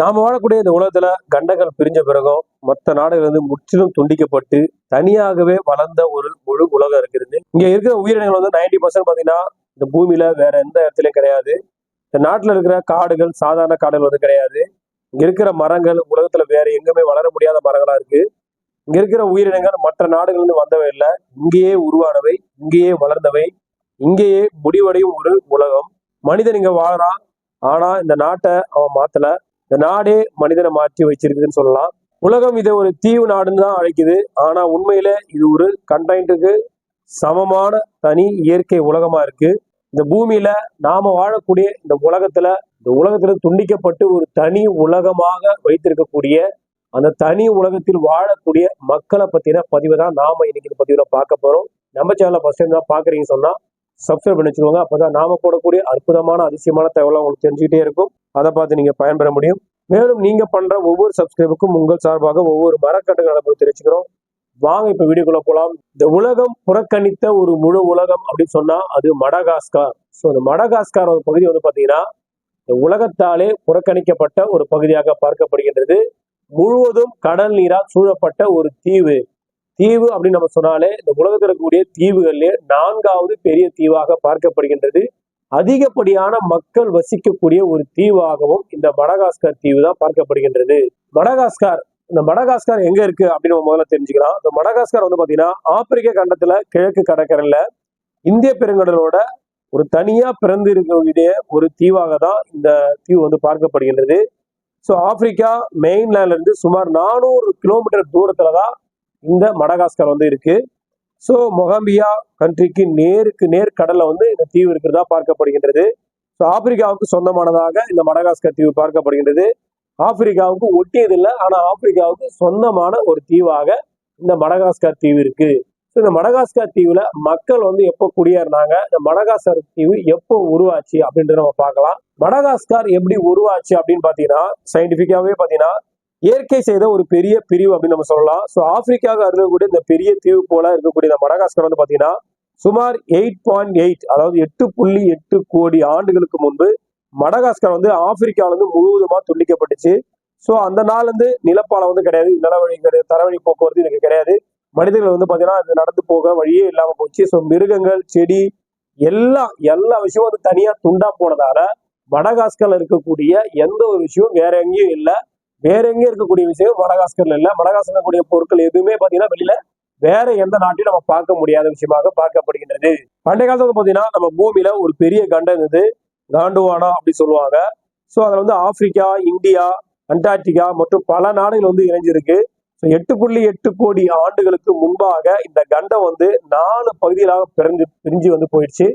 நாம் வாழக்கூடிய இந்த உலகத்துல கண்டங்கள் பிரிஞ்ச பிறகும் மற்ற நாடுகள் வந்து முற்றிலும் துண்டிக்கப்பட்டு தனியாகவே வளர்ந்த ஒரு முழு உலகம் இருக்கிறது. இங்க இருக்கிற உயிரினங்கள் வந்து நைன்டி பர்சன்ட் பாத்தீங்கன்னா இந்த பூமியில வேற எந்த இடத்துலயும் கிடையாது. இந்த நாட்டுல இருக்கிற காடுகள் சாதாரண காடுகள் வந்து கிடையாது. இங்க இருக்கிற மரங்கள் உலகத்துல வேற எங்குமே வளர முடியாத மரங்களா இருக்கு. இங்க இருக்கிற உயிரினங்கள் மற்ற நாடுகள்லேருந்து வந்தவை இல்லை. இங்கேயே உருவானவை இங்கேயே வளர்ந்தவை. இங்கேயே முடிவடையும் ஒரு உலகம். மனிதன் இங்க வாழறான். ஆனா இந்த நாட்டை அவன் மாத்தல. இந்த நாடே மனிதனை மாற்றி வச்சிருக்குதுன்னு சொல்லலாம். உலகம் இதை ஒரு தீவு நாடுன்னு தான் அழைக்குது. ஆனா உண்மையில இது ஒரு கண்டைன்ட்டுக்கு சமமான தனி இயற்கை உலகமா இருக்கு. இந்த பூமியில நாம வாழக்கூடிய இந்த உலகத்துல இந்த உலகத்துல துண்டிக்கப்பட்டு ஒரு தனி உலகமாக வைத்திருக்கக்கூடிய அந்த தனி உலகத்தில் வாழக்கூடிய மக்களை பத்தின பதிவை தான் நாம இன்னைக்கு இந்த பதிவுல பார்க்க போறோம். நம்ம சேனலை ஃபர்ஸ்ட் டைம் தான் பாக்குறீங்க சொன்னா சப்ஸ்கிரைப் பண்ணி வச்சுக்கோங்க. அப்பதான் நாம போடக்கூடிய அற்புதமான அதிசயமான தகவலாம் உங்களுக்கு தெரிஞ்சுக்கிட்டே இருக்கும். அதை பார்த்து நீங்கள் பயன்பெற முடியும். மேலும் நீங்கள் பண்ணுற ஒவ்வொரு சப்ஸ்கிரைபுக்கும் உங்கள் சார்பாக ஒவ்வொரு மரக்கட்டுகள் நம்ம தெரிவிச்சுக்கிறோம். வாங்க இப்போ வீடியோக்குள்ள போகலாம் இந்த உலகம் புறக்கணித்த ஒரு முழு உலகம் அப்படின்னு சொன்னால் அது மடகாஸ்கார். ஸோ இந்த மடகாஸ்கார் ஒரு பகுதி வந்து பார்த்தீங்கன்னா இந்த உலகத்தாலே புறக்கணிக்கப்பட்ட ஒரு பகுதியாக பார்க்கப்படுகின்றது. முழுவதும் கடல் நீரால் சூழப்பட்ட ஒரு தீவு. தீவு அப்படின்னு நம்ம சொன்னாலே இந்த உலகத்தில் இருக்கக்கூடிய தீவுகளிலே நான்காவது பெரிய தீவாக பார்க்கப்படுகின்றது. அதிகப்படியான மக்கள் வசிக்கக்கூடிய ஒரு தீவாகவும் இந்த மடகாஸ்கர் தீவு தான் பார்க்கப்படுகின்றது. மடகாஸ்கர் இந்த மடகாஸ்கர் எங்க இருக்கு அப்படின்னு நம்ம முதல்ல தெரிஞ்சுக்கலாம். இந்த மடகாஸ்கர் வந்து பாத்தீங்கன்னா ஆப்பிரிக்க கண்டத்துல கிழக்கு கடற்கரையில இந்திய பெருங்கடலோட ஒரு தனியா பிறந்து இருக்கக்கூடிய ஒரு தீவாக தான் இந்த தீவு வந்து பார்க்கப்படுகின்றது. ஸோ ஆப்பிரிக்கா மெயின்லேண்ட்ல இருந்து சுமார் நானூறு கிலோமீட்டர் தூரத்துல தான் இந்த மடகாஸ்கர் வந்து இருக்கு. ஸோ மொகாம்பியா கண்ட்ரிக்கு நேருக்கு நேர் கடல்ல வந்து இந்த தீவு இருக்கிறதா பார்க்கப்படுகின்றது. ஸோ ஆப்பிரிக்காவுக்கு சொந்தமானதாக இந்த மடகாஸ்கர் தீவு பார்க்கப்படுகின்றது. ஆப்பிரிக்காவுக்கு ஒட்டியது இல்லை ஆனா ஆப்பிரிக்காவுக்கு சொந்தமான ஒரு தீவாக இந்த மடகாஸ்கர் தீவு இருக்கு. ஸோ இந்த மடகாஸ்கர் தீவுல மக்கள் வந்து எப்போ குடியேறினாங்க இந்த மடகாஸ்கர் தீவு எப்போ உருவாச்சு அப்படின்றத நம்ம பார்க்கலாம். மடகாஸ்கர் எப்படி உருவாச்சு அப்படின்னு பார்த்தீங்கன்னா சயின்டிஃபிக்காகவே பார்த்தீங்கன்னா இயற்கை செய்த ஒரு பெரிய பிரிவு அப்படின்னு நம்ம சொல்லலாம். ஸோ ஆப்பிரிக்காவுக்கு இருக்கக்கூடிய இந்த பெரிய தீவு போல இருக்கக்கூடிய இந்த மடகாஸ்கர் வந்து பார்த்தீங்கன்னா சுமார் எயிட் பாயிண்ட் எயிட் அதாவது எட்டு புள்ளி எட்டு கோடி ஆண்டுகளுக்கு முன்பு மடகாஸ்கர் வந்து ஆப்பிரிக்காவில இருந்து முழுவதுமா துண்டிக்கப்பட்டுச்சு. ஸோ அந்த நாள் வந்து நிலப்பாலம் வந்து கிடையாது. நிலவழி கிடையாது. தரவழி போக்குவரத்து எனக்கு கிடையாது. மனிதர்கள் வந்து பார்த்தீங்கன்னா அது நடந்து போக வழியே இல்லாமல் போச்சு. ஸோ மிருகங்கள் செடி எல்லா எல்லா விஷயமும் வந்து தனியாக துண்டா போனதால மடகாஸ்கர்ல இருக்கக்கூடிய எந்த ஒரு விஷயம் வேற எங்கேயும் இல்லை. வேற எங்கே இருக்கக்கூடிய விஷயம் மடகாஸ்கர்ல இல்லை. மடகாஸ்கர் இருக்கக்கூடிய பொருட்கள் எதுவுமே பாத்தீங்கன்னா வெளியில வேற எந்த நாட்டிலும் நம்ம பார்க்க முடியாத விஷயமாக பார்க்கப்படுகின்றது. பண்டைய காலத்துல வந்து பாத்தீங்கன்னா நம்ம பூமியில ஒரு பெரிய கண்டம் இருந்தது. காண்டுவானா அப்படி சொல்லுவாங்க. ஸோ அதுல வந்து ஆப்பிரிக்கா இந்தியா அண்டார்டிகா மற்றும் பல நாடுகள் வந்து இணைஞ்சிருக்கு. ஸோ எட்டு புள்ளி எட்டு கோடி ஆண்டுகளுக்கு முன்பாக இந்த கண்டம் வந்து நாலு பகுதிகளாக பிரிஞ்சு பிரிஞ்சு வந்து போயிடுச்சு.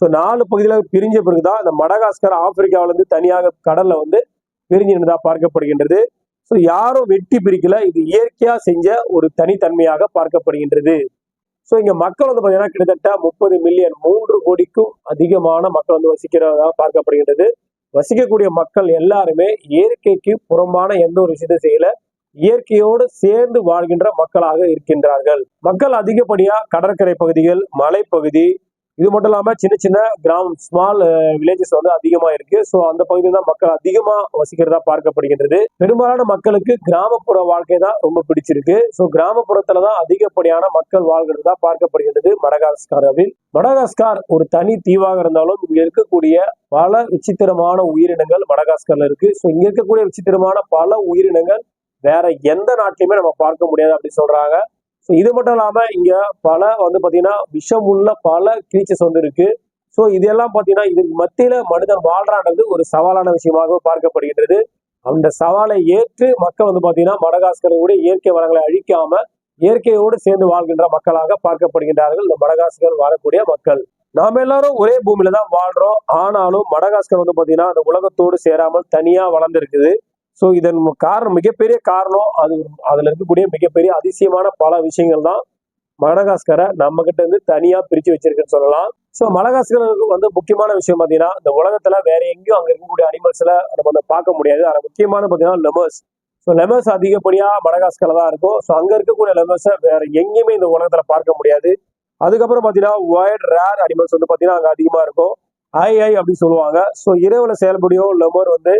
ஸோ நாலு பகுதிகளாக பிரிஞ்ச பிறகுதான் இந்த மடகாஸ்கர் ஆப்பிரிக்காவிலேருந்து தனியாக கடல்ல வந்து பிரிஞ்சு நின்றதா பார்க்கப்படுகின்றது. ஸோ யாரும் வெட்டி பிரிக்கல. இது இயற்கையா செஞ்ச ஒரு தனித்தன்மையாக பார்க்கப்படுகின்றது. ஸோ இங்க மக்கள் வந்து பார்த்தீங்கன்னா கிட்டத்தட்ட முப்பது மில்லியன் மூன்று கோடிக்கும் அதிகமான மக்கள் வந்து வசிக்கிறதாக பார்க்கப்படுகின்றது. வசிக்கக்கூடிய மக்கள் எல்லாருமே இயற்கைக்கு புறம்பான எந்த ஒரு விஷயத்தை செய்யல. இயற்கையோடு சேர்ந்து வாழ்கின்ற மக்களாக இருக்கின்றார்கள். மக்கள் அதிகப்படியா கடற்கரை பகுதிகள் மலைப்பகுதி இது மட்டும் இல்லாம சின்ன சின்ன கிராமம் ஸ்மால் வில்லேஜஸ் வந்து அதிகமா இருக்கு. ஸோ அந்த பகுதியில் தான் மக்கள் அதிகமா வசிக்கிறதா பார்க்கப்படுகின்றது. பெரும்பாலான மக்களுக்கு கிராமப்புற வாழ்க்கை தான் ரொம்ப பிடிச்சிருக்கு. ஸோ கிராமப்புறத்துல தான் அதிகப்படியான மக்கள் வாழ்கிறதா பார்க்கப்படுகின்றது மடகாஸ்காராவில் மடகாஸ்கார் ஒரு தனி தீவாக இருந்தாலும் இங்க இருக்கக்கூடிய பல விசித்திரமான உயிரினங்கள் மடகாஸ்கர்ல இருக்கு. ஸோ இங்க இருக்கக்கூடிய விசித்திரமான பல உயிரினங்கள் வேற எந்த நாட்டிலுமே நம்ம பார்க்க முடியாது அப்படின்னு சொல்றாங்க. ஸோ இது மட்டும் இல்லாம இங்க பல வந்து பாத்தீங்கன்னா விஷம் உள்ள பல கிரீச்சர்ஸ் வந்து இருக்கு. ஸோ இதெல்லாம் பாத்தீங்கன்னா இதுக்கு மத்தியில மனிதன் வாழ்றான்றது ஒரு சவாலான விஷயமாக பார்க்கப்படுகின்றது. அந்த சவாலை ஏற்று மக்கள் வந்து பாத்தீங்கன்னா மடகாஸ்கருடைய இயற்கை வளங்களை அழிக்காம இயற்கையோடு சேர்ந்து வாழ்கின்ற மக்களாக பார்க்கப்படுகின்றார்கள் இந்த மடகாஸ்கர் வாழக்கூடிய மக்கள். நாம எல்லாரும் ஒரே பூமியில தான் வாழ்றோம். ஆனாலும் மடகாஸ்கர் வந்து பாத்தீங்கன்னா அந்த உலகத்தோடு சேராமல் தனியா வளர்ந்துருக்குது. ஸோ இதன் காரணம் மிகப்பெரிய காரணம் அது அதில் இருக்கக்கூடிய மிகப்பெரிய அதிசயமான பல விஷயங்கள் தான் மடகாஸ்கரை நம்ம கிட்ட இருந்து தனியாக பிரித்து வச்சிருக்குன்னு சொல்லலாம். ஸோ மடகாஸ்கருக்கு வந்து முக்கியமான விஷயம் பார்த்தீங்கன்னா இந்த உலகத்தில் வேற எங்கேயும் அங்கே இருக்கக்கூடிய அனிமல்ஸில் நம்ம வந்து பார்க்க முடியாது. அதில் முக்கியமான பார்த்தீங்கன்னா லெமர்ஸ் ஸோ லெமர்ஸ் அதிகப்படியாக மடகாஸ்கர்ல தான் இருக்கும். ஸோ அங்கே இருக்கக்கூடிய லெமர்ஸை வேற எங்கேயுமே இந்த உலகத்தில் பார்க்க முடியாது. அதுக்கப்புறம் பார்த்தீங்கன்னா ஒயர்ட் ரேர் அனிமல்ஸ் வந்து பார்த்தீங்கன்னா அங்கே அதிகமாக இருக்கும். ஐ ஐ அப்படின்னு சொல்லுவாங்க. ஸோ இரவில் செயல்படியும் லெமர் வந்து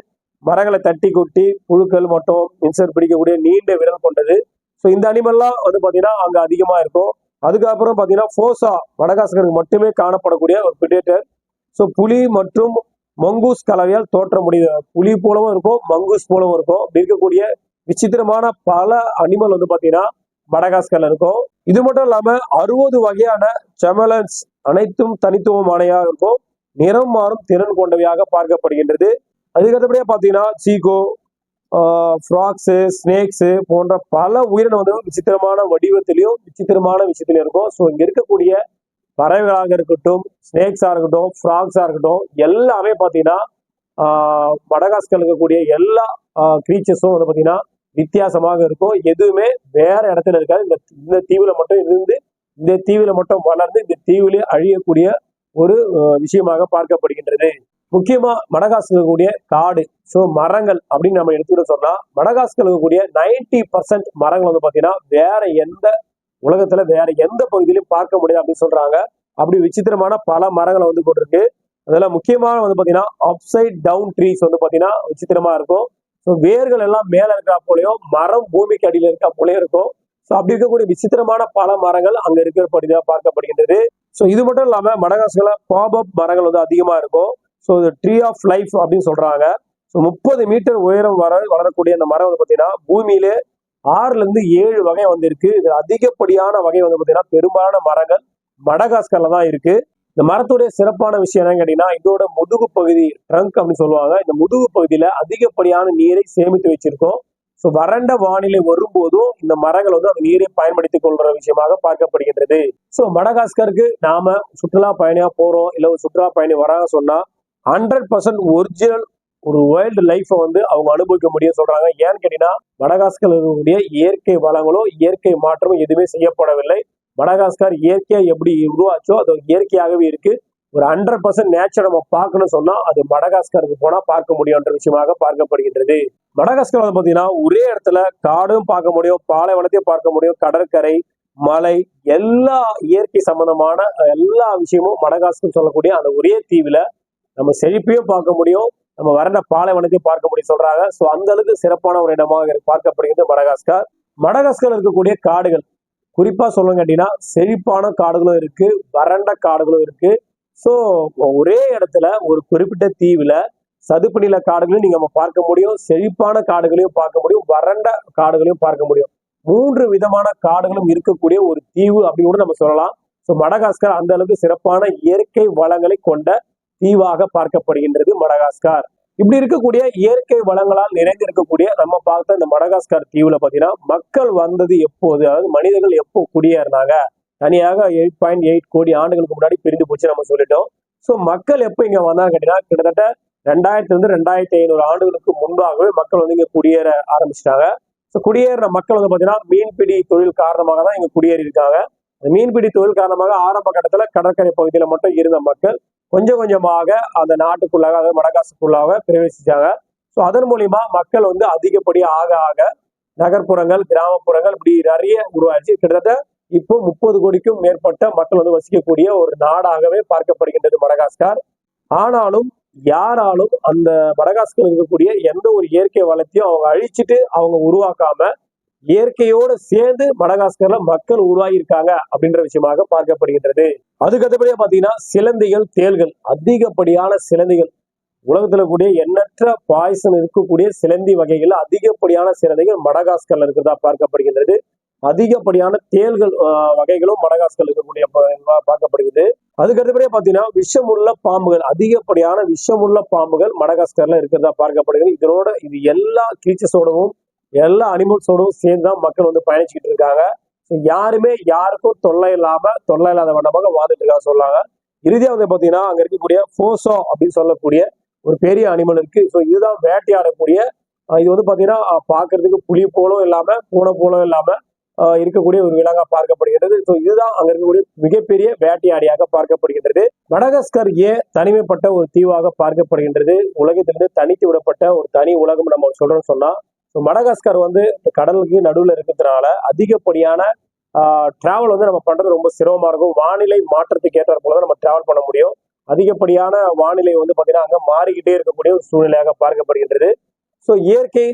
மரங்களை தட்டி கொட்டி புழுக்கள் மற்றும் இன்செக்ட் பிடிக்கக்கூடிய நீண்ட விரல் கொண்டது. ஸோ இந்த அனிமல்லாம் வந்து பார்த்தீங்கன்னா அங்கே அதிகமாக இருக்கும். அதுக்கப்புறம் பார்த்தீங்கன்னா ஃபோசா மடகாஸ்கருக்கு மட்டுமே காணப்படக்கூடிய ஒரு பிடேட்டர் ஸோ புலி மற்றும் மங்கூஸ் கலவையால் தோற்ற முடியுது புலி போலவும் இருக்கும் மங்கூஸ் போலவும் இருக்கும். இருக்கக்கூடிய விசித்திரமான பல அனிமல் வந்து பார்த்தீங்கன்னா மடகாஸ்கர்ல இருக்கும். இது மட்டும் இல்லாம அறுபது வகையான செமலன்ஸ் அனைத்தும் தனித்துவமானையாக இருக்கும். நிறம் மாறும் திறன் கொண்டவையாக பார்க்கப்படுகின்றது. அதுக்கடுத்தபடியா பார்த்தீங்கன்னா சீகோ ஃப்ராக்ஸு ஸ்னேக்ஸு போன்ற பல உயிரினம் வந்து விசித்திரமான வடிவத்திலையும் விசித்திரமான விஷயத்திலையும் இருக்கும். ஸோ இங்க இருக்கக்கூடிய பறவைகளாக இருக்கட்டும் ஸ்னேக்ஸாக இருக்கட்டும் ஃப்ராக்ஸாக இருக்கட்டும் எல்லாமே பார்த்தீங்கன்னா மடகாஸ்கர் இருக்கக்கூடிய எல்லா க்ரீச்சர்ஸும் வந்து பார்த்தீங்கன்னா வித்தியாசமாக இருக்கும். எதுவுமே வேற இடத்துல இருக்காது. இந்த இந்த தீவுல மட்டும் இருந்து இந்த தீவுல மட்டும் வளர்ந்து இந்த தீவிலே அழியக்கூடிய ஒரு விஷயமாக பார்க்கப்படுகின்றது. முக்கியமா மடகாஸ்கர் இருக்கக்கூடிய காடு ஸோ மரங்கள் அப்படின்னு நம்ம எடுத்துக்கிட்டு சொன்னா மடகாஸ்கர் இருக்கக்கூடிய நைன்டி பர்சன்ட் மரங்கள் வந்து பாத்தீங்கன்னா வேற எந்த உலகத்துல வேற எந்த பகுதியிலும் பார்க்க முடியாது அப்படின்னு சொல்றாங்க. அப்படி விசித்திரமான பல மரங்களை வந்து கொண்டிருக்கு அதுல முக்கியமான வந்து பாத்தீங்கன்னா அப்சைட் டவுன் ட்ரீஸ் வந்து பாத்தீங்கன்னா விசித்திரமா இருக்கும். ஸோ வேர்கள் எல்லாம் மேல இருக்கா போலயும் மரம் பூமிக்கு அடியில் இருக்கா போலயும் இருக்கும். ஸோ அப்படி இருக்கக்கூடிய விசித்திரமான பல மரங்கள் அங்க இருக்கிறபடியா பார்க்கப்படுகின்றது. ஸோ இது மட்டும் இல்லாம மடகாஸ்கர்ல பாபப் மரங்கள் வந்து அதிகமா இருக்கும். ஸோ இது ட்ரீ ஆஃப் லைஃப் அப்படின்னு சொல்றாங்க. ஸோ முப்பது மீட்டர் உயரம் வர வளரக்கூடிய அந்த மரம் வந்து பார்த்தீங்கன்னா பூமியிலே ஆறுலேருந்து ஏழு வகை வந்து இருக்கு இது அதிகப்படியான வகை வந்து பார்த்தீங்கன்னா பெரும்பாலான மரங்கள் மடகாஸ்கர்ல தான் இருக்கு. இந்த மரத்துடைய சிறப்பான விஷயம் என்னன்னு கேட்டீங்கன்னா இதோட முதுகு பகுதி ட்ரங்க் அப்படின்னு சொல்லுவாங்க. இந்த முதுகு பகுதியில அதிகப்படியான நீரை சேமித்து வச்சிருக்கோம். ஸோ வறண்ட வானிலை வரும்போதும் இந்த மரங்கள் வந்து அந்த நீரை பயன்படுத்திக் கொள்ற விஷயமாக பார்க்கப்படுகின்றது. ஸோ மடகாஸ்கருக்கு நாம சுற்றுலா பயணியா போறோம் இல்லை ஒரு சுற்றுலா பயணி வராங்க சொன்னா ஹண்ட்ரட் பர்சன்ட் ஒரிஜினல் ஒரு வேர்ல்டு லைஃப்பை வந்து அவங்க அனுபவிக்க முடியும் சொல்றாங்க. ஏன்னு கேட்டீங்கன்னா மடகாஸ்கர் இருக்கக்கூடிய இயற்கை வளங்களோ இயற்கை மாற்றமும் எதுவுமே செய்யப்படவில்லை. மடகாஸ்கர் இயற்கையா எப்படி உருவாச்சோ அது இயற்கையாகவே இருக்கு. ஒரு ஹண்ட்ரட் பர்சன்ட் நேச்சர் நம்ம பார்க்கணும்னு சொன்னா அது மடகாஸ்கருக்கு போனா பார்க்க முடியும்ன்ற விஷயமாக பார்க்கப்படுகின்றது. மடகாஸ்கர் வந்து பாத்தீங்கன்னா ஒரே இடத்துல காடும் பார்க்க முடியும் பாலைவனத்தையும் பார்க்க முடியும் கடற்கரை மலை எல்லா இயற்கை சம்பந்தமான எல்லா விஷயமும் மடகாஸ்கர் சொல்லக்கூடிய அந்த ஒரே தீவுல நம்ம செழிப்பையும் பார்க்க முடியும். நம்ம வறண்ட பாலைவனத்தையும் பார்க்க முடியும் சொல்றாங்க. ஸோ அந்த அளவுக்கு சிறப்பான ஒரு இடமாக பார்க்கப்படுகிறது மடகாஸ்கர். மடகாஸ்கர் இருக்கக்கூடிய காடுகள் குறிப்பா சொல்லணும் அப்படின்னா செழிப்பான காடுகளும் இருக்கு வறண்ட காடுகளும் இருக்கு. ஸோ ஒரே இடத்துல ஒரு குறிப்பிட்ட தீவுல சதுப்பு நில காடுகளையும் நீங்க நம்ம பார்க்க முடியும் செழிப்பான காடுகளையும் பார்க்க முடியும் வறண்ட காடுகளையும் பார்க்க முடியும். மூன்று விதமான காடுகளும் இருக்கக்கூடிய ஒரு தீவு அப்படின்னு கூட நம்ம சொல்லலாம். ஸோ மடகாஸ்கர் அந்த அளவுக்கு சிறப்பான இயற்கை வளங்களை கொண்ட தீவாக பார்க்கப்படுகின்றது மடகாஸ்கார். இப்படி இருக்கக்கூடிய இயற்கை வளங்களால் நிறைந்து இருக்கக்கூடிய நம்ம பார்த்த இந்த மடகாஸ்கர் தீவுல பாத்தீங்கன்னா மக்கள் வந்தது எப்போது? அதாவது மனிதர்கள் எப்போ குடியேறினாங்க? தனியாக எயிட் பாயிண்ட் எயிட் கோடி ஆண்டுகளுக்கு முன்னாடி பிரிந்து போச்சு நம்ம சொல்லிட்டோம். ஸோ மக்கள் எப்போ இங்க வந்தாங்க கேட்டீங்கன்னா கிட்டத்தட்ட ரெண்டாயிரத்துல இருந்து ரெண்டாயிரத்தி ஐநூறு ஆண்டுகளுக்கு முன்பாகவே மக்கள் வந்து இங்க குடியேற ஆரம்பிச்சிட்டாங்க. ஸோ குடியேறின மக்கள் வந்து பாத்தீங்கன்னா மீன்பிடி தொழில் காரணமாக தான் இங்க குடியேறி இருக்காங்க மீன்பிடி தொழில் காரணமாக ஆரம்ப கட்டத்துல கடற்கரை பகுதியில மட்டும் இருந்த மக்கள் கொஞ்சம் கொஞ்சமாக அந்த நாட்டுக்குள்ளாக அதாவது மடகாசுக்குள்ளாக பிரவேசிச்சாங்க. ஸோ அதன் மூலியமா மக்கள் வந்து அதிகப்படி ஆக ஆக நகர்ப்புறங்கள் கிராமப்புறங்கள் இப்படி நிறைய உருவாச்சு. கிட்டத்தட்ட இப்போ முப்பது கோடிக்கும் மேற்பட்ட மக்கள் வந்து வசிக்கக்கூடிய ஒரு நாடாகவே பார்க்கப்படுகின்றது மடகாஸ்கார். ஆனாலும் யாராலும் அந்த மடகாஸ்கர் இருக்கக்கூடிய எந்த ஒரு இயற்கை வளத்தையும் அவங்க அழிச்சிட்டு அவங்க உருவாக்காம இயற்கையோடு சேர்ந்து மடகாஸ்கர்ல மக்கள் உருவாகி இருக்காங்க அப்படின்ற விஷயமாக பார்க்கப்படுகின்றது. அதுக்கடுத்தபடியா பார்த்தீங்கன்னா பாத்தீங்கன்னா சிலந்திகள் தேள்கள் அதிகப்படியான சிலந்திகள். உலகத்துல கூடிய எண்ணற்ற பாய்சன் இருக்கக்கூடிய சிலந்தி வகைகள் அதிகப்படியான சிலந்திகள் மடகாஸ்கர்ல இருக்கிறதா பார்க்கப்படுகின்றது. அதிகப்படியான தேள்கள் வகைகளும் மடகாஸ்கர்ல இருக்கக்கூடிய பார்க்கப்படுகிறது. அதுக்கு பார்த்தீங்கன்னா விஷமுள்ள பாம்புகள் அதிகப்படியான விஷமுள்ள பாம்புகள் மடகாஸ்கர்ல இருக்கிறதா பார்க்கப்படுகிறது. இதனோட இது எல்லா கிரீச்சர்ஸோடவும் எல்லா அனிமல்ஸோடும் சேர்ந்து தான் மக்கள் வந்து பயணிச்சுக்கிட்டு இருக்காங்க. ஸோ யாருமே யாருக்கும் தொல்லை இல்லாம தொல்லை இல்லாத வண்ணமாக வாழ்ந்துட்டு இருக்காங்க சொல்லாங்க இறுதியா வந்து பாத்தீங்கன்னா அங்க இருக்கக்கூடிய ஃபோசோ அப்படின்னு சொல்லக்கூடிய ஒரு பெரிய அனிமல் இருக்கு. ஸோ இதுதான் வேட்டையாடக்கூடிய இது வந்து பாத்தீங்கன்னா பார்க்கறதுக்கு புலி போலும் இல்லாம பூனை போலும் இல்லாம இருக்கக்கூடிய ஒரு விலங்கா பார்க்கப்படுகின்றது. ஸோ இதுதான் அங்க இருக்கக்கூடிய மிகப்பெரிய வேட்டையாடியாக பார்க்கப்படுகின்றது. மடகஸ்கர் ஏ தனிமைப்பட்ட ஒரு தீவாக பார்க்கப்படுகின்றது. உலகத்திலிருந்து தனித்து விடப்பட்ட ஒரு தனி உலகம் நம்ம சொல்றோம்னு சொன்னா ஸோ மடகாஸ்கர் வந்து கடலுக்கு நடுவில் இருக்கிறதுனால அதிகப்படியான டிராவல் வந்து நம்ம பண்ணுறது ரொம்ப சிரமமாக இருக்கும். வானிலை மாற்றத்துக்கு ஏற்ற போல தான் நம்ம டிராவல் பண்ண முடியும். அதிகப்படியான வானிலை வந்து பார்த்தீங்கன்னா அங்கே மாறிக்கிட்டே இருக்கக்கூடிய ஒரு சூழ்நிலையாக பார்க்கப்படுகின்றது. ஸோ இயற்கை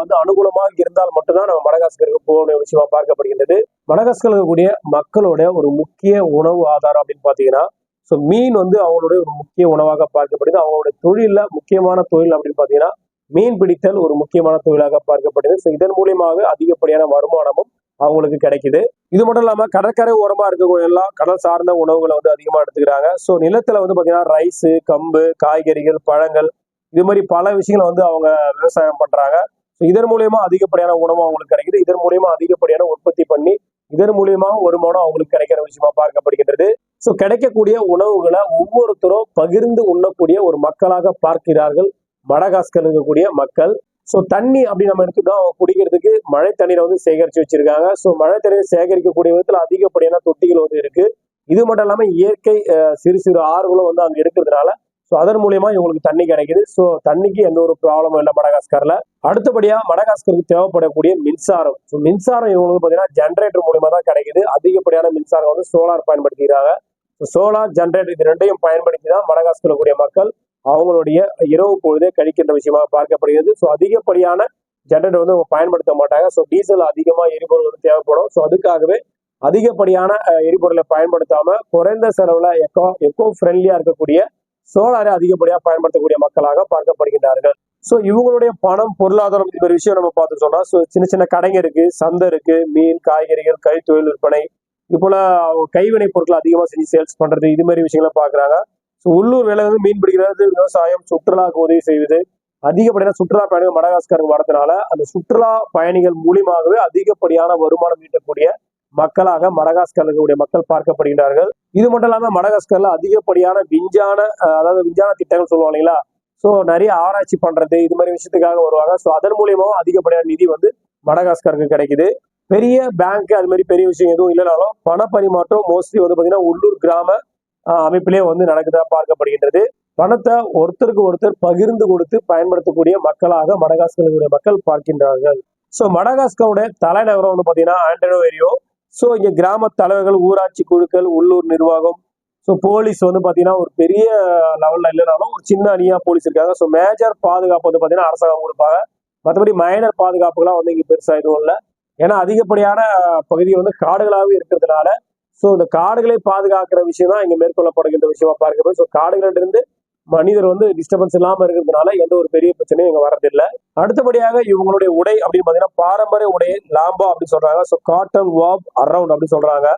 வந்து அனுகூலமாக இருந்தால் மட்டும்தான் நம்ம மடகாஸ்கருக்கு போகணும் விஷயமா பார்க்கப்படுகின்றது. மடகாஸ்கர் இருக்கக்கூடிய மக்களோட ஒரு முக்கிய உணவு ஆதாரம் அப்படின்னு பார்த்தீங்கன்னா ஸோ மீன் வந்து அவங்களுடைய ஒரு முக்கிய உணவாக பார்க்கப்படுது. அவங்களுடைய தொழிலில் முக்கியமான தொழில் அப்படின்னு பார்த்தீங்கன்னா மீன் பிடித்தல் ஒரு முக்கியமான தொழிலாக பார்க்கப்படுது ஸோ இதன் மூலியமாக அதிகப்படியான வருமானமும் அவங்களுக்கு கிடைக்குது. இது மட்டும் இல்லாம கடற்கரை ஓரமா இருக்கக்கூடிய எல்லாம் கடல் சார்ந்த உணவுகளை வந்து அதிகமா எடுத்துக்கிறாங்க. ஸோ நிலத்துல வந்து பாத்தீங்கன்னா ரைஸ் கம்பு காய்கறிகள் பழங்கள் இது மாதிரி பல விஷயங்களை வந்து அவங்க விவசாயம் பண்றாங்க. ஸோ இதன் மூலியமா அதிகப்படியான உணவு அவங்களுக்கு கிடைக்குது. இதன் மூலியமா அதிகப்படியான உற்பத்தி பண்ணி இதன் மூலியமா வருமானம் அவங்களுக்கு கிடைக்கிற விஷயமா பார்க்கப்படுகின்றது. ஸோ கிடைக்கக்கூடிய உணவுகளை ஒவ்வொருத்தரும் பகிர்ந்து உண்ணக்கூடிய ஒரு மக்களாக பார்க்கிறார்கள். மடகாஸ்கர் இருக்கக்கூடிய மக்கள். ஸோ தண்ணி அப்படி நம்ம எடுத்துக்கிட்டோம். அவங்க குடிக்கிறதுக்கு மழை தண்ணீரை வந்து சேகரித்து வச்சிருக்காங்க. ஸோ மழை தண்ணீரை சேகரிக்கக்கூடிய விதத்தில் அதிகப்படியான தொட்டிகள் வந்து இருக்குது இது மட்டும் இல்லாமல் இயற்கை சிறு சிறு ஆறுகளும் வந்து அங்கே இருக்கிறதுனால ஸோ அதன் மூலியமா இவங்களுக்கு தண்ணி கிடைக்குது. ஸோ தண்ணிக்கு எந்த ஒரு ப்ராப்ளமும் இல்லை மடகாஸ்கர்ல. அடுத்தபடியாக மடகாஸ்கருக்கு தேவைப்படக்கூடிய மின்சாரம். ஸோ மின்சாரம் இவங்களுக்கு பார்த்தீங்கன்னா ஜென்ரேட்டர் மூலியமா தான் கிடைக்குது. அதிகப்படியான மின்சாரம் வந்து சோலார் பயன்படுத்திக்கிறாங்க. சோலார் ஜென்ரேட்டர் இது ரெண்டையும் பயன்படுத்தி தான் மடகாஸ்கரில் கூடிய மக்கள் அவங்களுடைய இரவு பொழுதே கழிக்கின்ற விஷயமாக பார்க்கப்படுகிறது. ஸோ அதிகப்படியான ஜென்ரேட்டர் வந்து அவங்க பயன்படுத்த மாட்டாங்க. ஸோ டீசல் அதிகமாக எரிபொருள் வந்து தேவைப்படும். ஸோ அதுக்காகவே அதிகப்படியான எரிபொருளை பயன்படுத்தாம குறைந்த செலவுல எக்கோ எக்கோ ஃப்ரெண்ட்லியா இருக்கக்கூடிய சோலாரை அதிகப்படியாக பயன்படுத்தக்கூடிய மக்களாக பார்க்கப்படுகின்றார்கள். ஸோ இவங்களுடைய பணம் பொருளாதாரம் இது மாதிரி விஷயம் நம்ம பார்த்து சொன்னா ஸோ சின்ன சின்ன கடைங்க இருக்கு சந்தை இருக்கு மீன் காய்கறிகள் கைத்தொழில் விற்பனை இது போல அவங்க கைவினை பொருட்கள் அதிகமாக செஞ்சு சேல்ஸ் பண்றது இது மாதிரி விஷயங்களை பாக்குறாங்க ஸோ உள்ளூர் வேலை வந்து மீன் பிடிக்கிறது விவசாயம் சுற்றுலாவுக்கு உதவி செய்வது அதிகப்படியான சுற்றுலா பயணிகள் மடகாஸ்கருக்கு வரதுனால அந்த சுற்றுலா பயணிகள் மூலியமாகவே அதிகப்படியான வருமானம் ஈட்டக்கூடிய மக்களாக மடகாஸ்கர் இருக்கக்கூடிய மக்கள் பார்க்கப்படுகின்றார்கள். இது மட்டும் இல்லாமல் மடகாஸ்கர்ல அதிகப்படியான விஞ்ஞான அதாவது விஞ்ஞான திட்டங்கள் சொல்லுவாங்க இல்லைங்களா? ஸோ நிறைய ஆராய்ச்சி பண்றது இது மாதிரி விஷயத்துக்காக வருவாங்க. ஸோ அதன் மூலியமாவும் அதிகப்படியான நிதி வந்து மடகாஸ்கருக்கு கிடைக்குது. பெரிய பேங்க் அது மாதிரி பெரிய விஷயம் எதுவும் இல்லைனாலும் பண பரிமாற்றம் மோஸ்ட்லி வந்து பாத்தீங்கன்னா உள்ளூர் கிராம அமைப்பிலே வந்து நடக்குதா பார்க்கப்படுகின்றது. பணத்தை ஒருத்தருக்கு ஒருத்தர் பகிர்ந்து கொடுத்து பயன்படுத்தக்கூடிய மக்களாக மடகாஸ்கருடைய மக்கள் பார்க்கின்றார்கள். ஸோ மடகாஸ்கருடைய தலைநகரம் வந்து பார்த்தீங்கன்னா ஆண்டனோ ஏரியோ. ஸோ இங்கே கிராம தலைவர்கள் ஊராட்சி குழுக்கள் உள்ளூர் நிர்வாகம். ஸோ போலீஸ் வந்து பார்த்தீங்கன்னா ஒரு பெரிய லெவலில் இல்லைனாலும் ஒரு சின்ன அணியாக போலீஸ் இருக்காங்க. ஸோ மேஜர் பாதுகாப்பு வந்து பார்த்தீங்கன்னா அரசாங்கம் கொடுப்பாங்க. மற்றபடி மைனர் பாதுகாப்புகள்லாம் வந்து இங்கே பெருசாக எதுவும் இல்லை. ஏன்னா அதிகப்படியான பகுதி வந்து காடுகளாகவே இருக்கிறதுனால ஸோ இந்த காடுகளை பாதுகாக்கிற விஷயம் தான் இங்க மேற்கொள்ளப்படுகின்ற விஷயமா பார்க்கிறது. ஸோ காடுகள்ட்ட இருந்து மனிதர் வந்து டிஸ்டர்பன்ஸ் இல்லாம இருக்கிறதுனால எந்த ஒரு பெரிய பிரச்சனையும் இங்க வரதில்லை அடுத்தபடியாக இவங்களுடைய உடை அப்படின்னு பாத்தீங்கன்னா பாரம்பரிய உடையை லாம்பா அப்படின்னு சொல்றாங்க. ஸோ காட்டன் வாப் அரவுண்ட் அப்படின்னு சொல்றாங்க.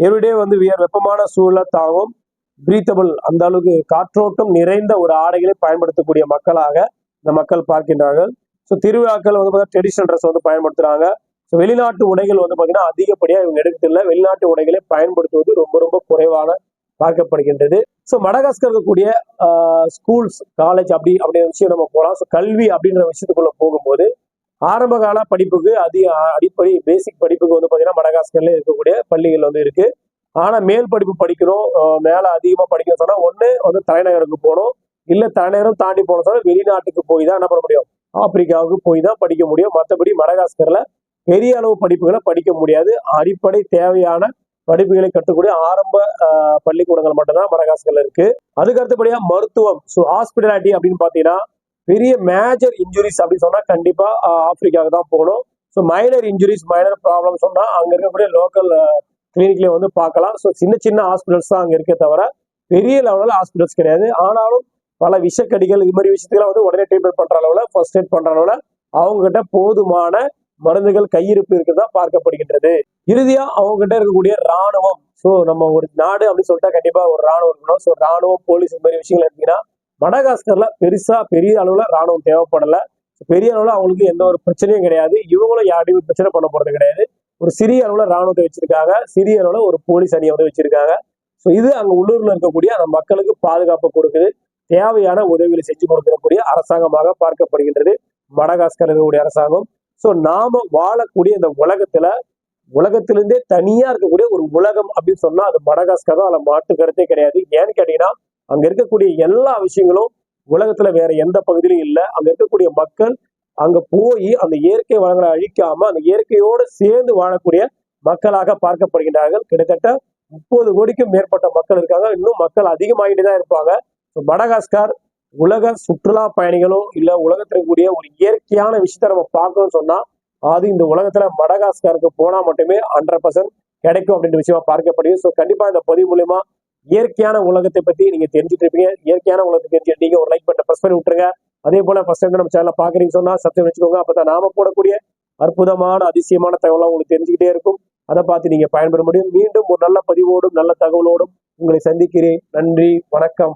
எவ்ரிடே வந்து வியர் வெப்பமான சூழலை தாங்கும் பிரீத்தபிள் அந்த அளவுக்கு காற்றோட்டம் நிறைந்த ஒரு ஆடைகளை பயன்படுத்தக்கூடிய மக்களாக இந்த மக்கள் பார்க்கின்றார்கள். ஸோ திருவிழாக்கள் வந்து பார்த்தீங்கன்னா ட்ரெடிஷனல் ட்ரெஸ் வந்து பயன்படுத்துறாங்க. வெளிநாட்டு உடைகள் வந்து பார்த்தீங்கன்னா அதிகப்படியாக இவங்க எடுக்கல வெளிநாட்டு உடைகளை பயன்படுத்துவது ரொம்ப ரொம்ப குறைவான பார்க்கப்படுகின்றது. ஸோ மடகாஸ்கர் இருக்கக்கூடிய ஸ்கூல்ஸ் காலேஜ் அப்படி அப்படின்ற விஷயம் நம்ம போகலாம் ஸோ கல்வி அப்படின்ற விஷயத்துக்குள்ள போகும்போது ஆரம்ப கால படிப்புக்கு அதிக அடிப்படை பேசிக் படிப்புக்கு வந்து பார்த்தீங்கன்னா மடகாஸ்கர்ல இருக்கக்கூடிய பள்ளிகள் வந்து இருக்கு. ஆனா மேல் படிப்பு படிக்கணும். மேலே மேல அதிகமா படிக்கணும் சொன்னால் ஒண்ணு வந்து தலைநகருக்கு போகணும். இல்லை தலைநகரம் தாண்டி போகணும் சொன்னால் வெளிநாட்டுக்கு போய் தான் என்ன பண்ண முடியும்? ஆப்பிரிக்காவுக்கு போய் தான் படிக்க முடியும். மற்றபடி மடகாஸ்கர்ல பெரிய அளவு படிப்புகளை படிக்க முடியாது. அடிப்படை தேவையான படிப்புகளை கற்றுக்கூடிய ஆரம்ப பள்ளிக்கூடங்கள் மட்டும்தான் மடகாஸ்கர்ல இருக்கு. அதுக்கு அடுத்தபடியா மருத்துவம் ஸோ ஹாஸ்பிட்டாலிட்டி அப்படின்னு பாத்தீங்கன்னா பெரிய மேஜர் இன்ஜுரிஸ் அப்படின்னு சொன்னா கண்டிப்பா ஆப்பிரிக்காவுக்கு தான் போகணும். So minor injuries minor problem சொன்னா அங்க இருக்கக்கூடிய லோக்கல் கிளினிக்ல வந்து பார்க்கலாம். ஸோ சின்ன சின்ன ஹாஸ்பிட்டல்ஸ் தான் அங்க இருக்கே தவிர பெரிய லெவலில் ஹாஸ்பிட்டல்ஸ் கிடையாது. ஆனாலும் பல விஷக்கடிகள் இது மாதிரி விஷயத்துக்கெல்லாம் வந்து உடனே ட்ரீட்மெண்ட் பண்ற அளவில் ஃபர்ஸ்ட் எய்ட் பண்ற அளவில் அவங்ககிட்ட போதுமான மருந்துகள் கையிருப்பு இருக்கிறதா பார்க்கப்படுகின்றது. இறுதியா அவங்க கிட்ட இருக்கக்கூடிய ராணுவம் ஸோ நம்ம ஒரு நாடு அப்படின்னு சொல்லிட்டா கண்டிப்பா ஒரு ராணுவம் இருக்கணும். ஸோ ராணுவம் போலீஸ் இந்த மாதிரி விஷயங்கள் எடுத்தீங்கன்னா மடகாஸ்கர்ல பெருசா பெரிய அளவுல ராணுவம் தேவைப்படல. பெரிய அளவுல அவங்களுக்கு எந்த ஒரு பிரச்சனையும் கிடையாது. இவங்களும் யாரையும் பிரச்சனை பண்ண போறது கிடையாது. ஒரு சிறிய அளவுல ராணுவத்தை வச்சிருக்காங்க. சிறிய அளவுல ஒரு போலீஸ் அணியை வந்து வச்சிருக்காங்க. ஸோ இது அங்க உள்ளூர்ல இருக்கக்கூடிய அந்த மக்களுக்கு பாதுகாப்பு கொடுக்குது. தேவையான உதவிகளை செஞ்சு கொடுக்கக்கூடிய அரசாங்கமாக பார்க்கப்படுகின்றது. மடகாஸ்கர் இருக்கக்கூடிய அரசாங்கம். ஸோ நாம வாழக்கூடிய இந்த உலகத்துல உலகத்திலிருந்தே தனியா இருக்கக்கூடிய ஒரு உலகம் அப்படின்னு சொன்னா அது மடகாஸ்கர் தான். அதில் மாற்று கருத்தே கிடையாது. ஏன்னு கேட்டீங்கன்னா அங்க இருக்கக்கூடிய எல்லா விஷயங்களும் உலகத்துல வேற எந்த பகுதியிலும் இல்லை. அங்க இருக்கக்கூடிய மக்கள் அங்க போய் அந்த இயற்கை வளங்களை அழிக்காம அந்த இயற்கையோடு சேர்ந்து வாழக்கூடிய மக்களாக பார்க்கப்படுகின்றார்கள். கிட்டத்தட்ட முப்பது கோடிக்கும் மேற்பட்ட மக்கள் இருக்காங்க. இன்னும் மக்கள் அதிகமாகிட்டு தான் இருப்பாங்க. So, மடகாஸ்கர் உலக சுற்றுலா பயணிகளும் இல்ல உலகத்துல இருக்கக்கூடிய ஒரு இயற்கையான விஷயத்த நம்ம பார்க்கணும்னு சொன்னா அது இந்த உலகத்துல மடகாஸ்கருக்கு போனா மட்டுமே ஹண்ட்ரட் பர்சன்ட் கிடைக்கும் அப்படின்ற விஷயமா பார்க்கப்படுது. ஸோ கண்டிப்பா இந்த பதிவு மூலியமா இயற்கையான உலகத்தை பத்தி நீங்க தெரிஞ்சுட்டு இருப்பீங்க. இயற்கையான உலகத்தை தெரிஞ்சு நீங்க ஒரு லைக் பட்டன் ப்ரெஸ் பண்ணி விட்டுருங்க. அதே போல ஃபர்ஸ்ட் டைம் நம்ம சேனலை பாக்குறீங்க சொன்னா சப்ஸ்கிரைப் வச்சுக்கோங்க. அப்பதான் நாம போடக்கூடிய அற்புதமான அதிசயமான தகவலாம் உங்களுக்கு தெரிஞ்சுக்கிட்டே இருக்கும். அதை பார்த்து நீங்க பயன்பெற முடியும். மீண்டும் ஒரு நல்ல பதிவோடும் நல்ல தகவலோடும் உங்களை சந்திக்கிறேன். நன்றி வணக்கம்.